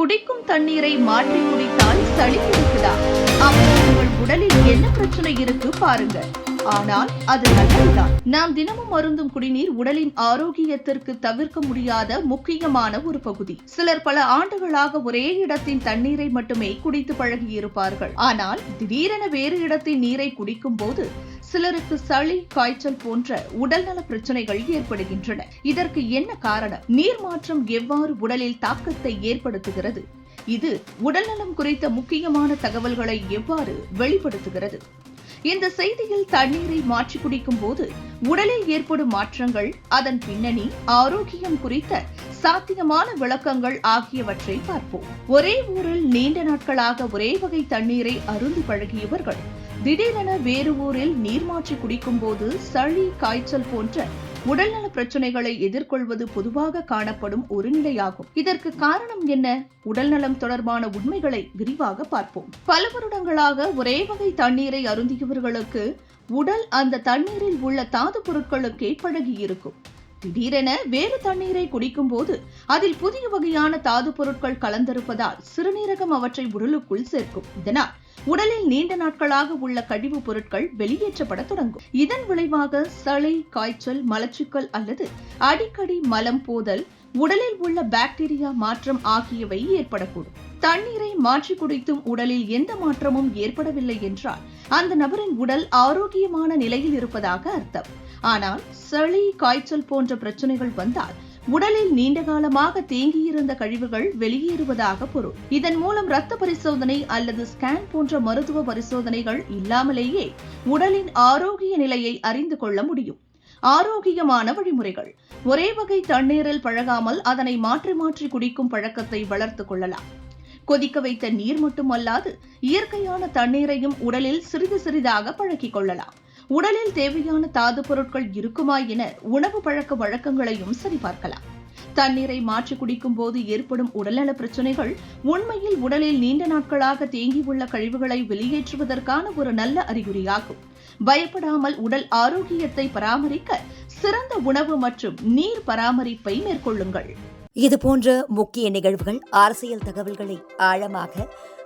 குடிக்கும் தண்ணீரை மாற்றி குடித்தால் சளி இருக்குதா? அப்போ உங்கள் உடலில் என்ன பிரச்சனை இருக்கு பாருங்க. ஆனால் அது நல்லதுதான். நாம் தினமும் மருந்தும் குடிநீர் உடலின் ஆரோக்கியத்திற்கு தவிர்க்க முடியாத முக்கியமான ஒரு பகுதி. சிலர் பல ஆண்டுகளாக ஒரே இடத்தின் தண்ணீரை மட்டுமே குடித்து பழகியிருப்பார்கள். ஆனால் திடீரென வேறு இடத்தின் நீரை குடிக்கும் போது சிலருக்கு சளி காய்ச்சல் போன்ற உடல்நல பிரச்சனைகள் ஏற்படுகின்றன. இதற்கு என்ன காரணம்? நீர் மாற்றம் எவ்வாறு உடலில் தாக்கத்தை ஏற்படுத்துகிறது? இது உடல்நலம் குறித்த முக்கியமான தகவல்களை எவ்வாறு வெளிப்படுத்துகிறது? இந்த செய்தியில் தண்ணீரை மாற்றி குடிக்கும் போது உடலில் ஏற்படும் மாற்றங்கள் அதன் பின்னணி ஆரோக்கியம் குறித்த சாத்தியமான விளக்கங்கள் ஆகியவற்றை பார்ப்போம். ஒரே ஊரில் நீண்ட நாட்களாக ஒரே வகை தண்ணீரை அருந்து பழகியவர்கள் திடீரென வேறு ஊரில் நீர் மாற்றி குடிக்கும் போது சளி காய்ச்சல் போன்ற உடல்நல பிரச்சனைகளை எதிர்கொள்வது பொதுவாக காணப்படும் ஒரு நிலையாகும். இதற்கு காரணம் என்ன? உடல்நலம் தொடர்பான உண்மைகளை விரிவாக பார்ப்போம். பல வருடங்களாக ஒரே வகை தண்ணீரை அருந்தியவர்களுக்கு உடல் அந்த தண்ணீரில் உள்ள தாது பொருட்களுக்கே பழகியிருக்கும். திடீரென வேறு தண்ணீரை குடிக்கும் போது அதில் புதிய வகையான தாது பொருட்கள் கலந்திருப்பதால் சிறுநீரகம் அவற்றை உடலுக்குள் சேர்க்கும். இதனால் உடலில் நீண்ட நாட்களாக உள்ள கழிவுப் பொருட்கள் வெளியேற்றப்பட தொடங்கும். இதன் விளைவாக சளி காய்ச்சல் மலச்சிக்கல் அல்லது அடிக்கடி மலம் போதல் உடலில் உள்ள பாக்டீரியா மாற்றம் ஆகியவை ஏற்படக்கூடும். தண்ணீரை மாற்றி குடித்தும் உடலில் எந்த மாற்றமும் ஏற்படவில்லை என்றால் அந்த நபரின் உடல் ஆரோக்கியமான நிலையில் இருப்பதாக அர்த்தம். ஆனால் சளி காய்ச்சல் போன்ற பிரச்சனைகள் வந்தால் உடலில் நீண்ட காலமாக தேங்கியிருந்த கழிவுகள் வெளியேறுவதாக பொருள். இதன் மூலம் இரத்த பரிசோதனை அல்லது ஸ்கேன் போன்ற மருத்துவ பரிசோதனைகள் இல்லாமலேயே உடலின் ஆரோக்கிய நிலையை அறிந்து கொள்ள முடியும். ஆரோக்கியமான வழிமுறைகள். ஒரே வகை தண்ணீரில் பழகாமல் அதனை மாற்றி மாற்றி குடிக்கும் பழக்கத்தை வளர்த்துக் கொள்ளலாம். கொதிக்க வைத்த நீர் மட்டுமல்லாது இயற்கையான தண்ணீரையும் உடலில் சிறிது சிறிதாக பழக்கிக் கொள்ளலாம். உடலில் தேவையான தாது பொருட்கள் இருக்குமா என உணவு பழக்க வழக்கங்களையும் சரிபார்க்கலாம். தண்ணீரை மாற்றி குடிக்கும் போது ஏற்படும் உடல்நல பிரச்சனைகள் உண்மையில் உடலில் நீண்ட நாட்களாக தேங்கியுள்ள கழிவுகளை வெளியேற்றுவதற்கான ஒரு நல்ல அறிகுறியாகும். பயப்படாமல் உடல் ஆரோக்கியத்தை பராமரிக்க சிறந்த உணவு மற்றும் நீர் பராமரிப்பை மேற்கொள்ளுங்கள். இது போன்ற முக்கிய நிகழ்வுகள் அரசியல் தகவல்களை ஆழமாக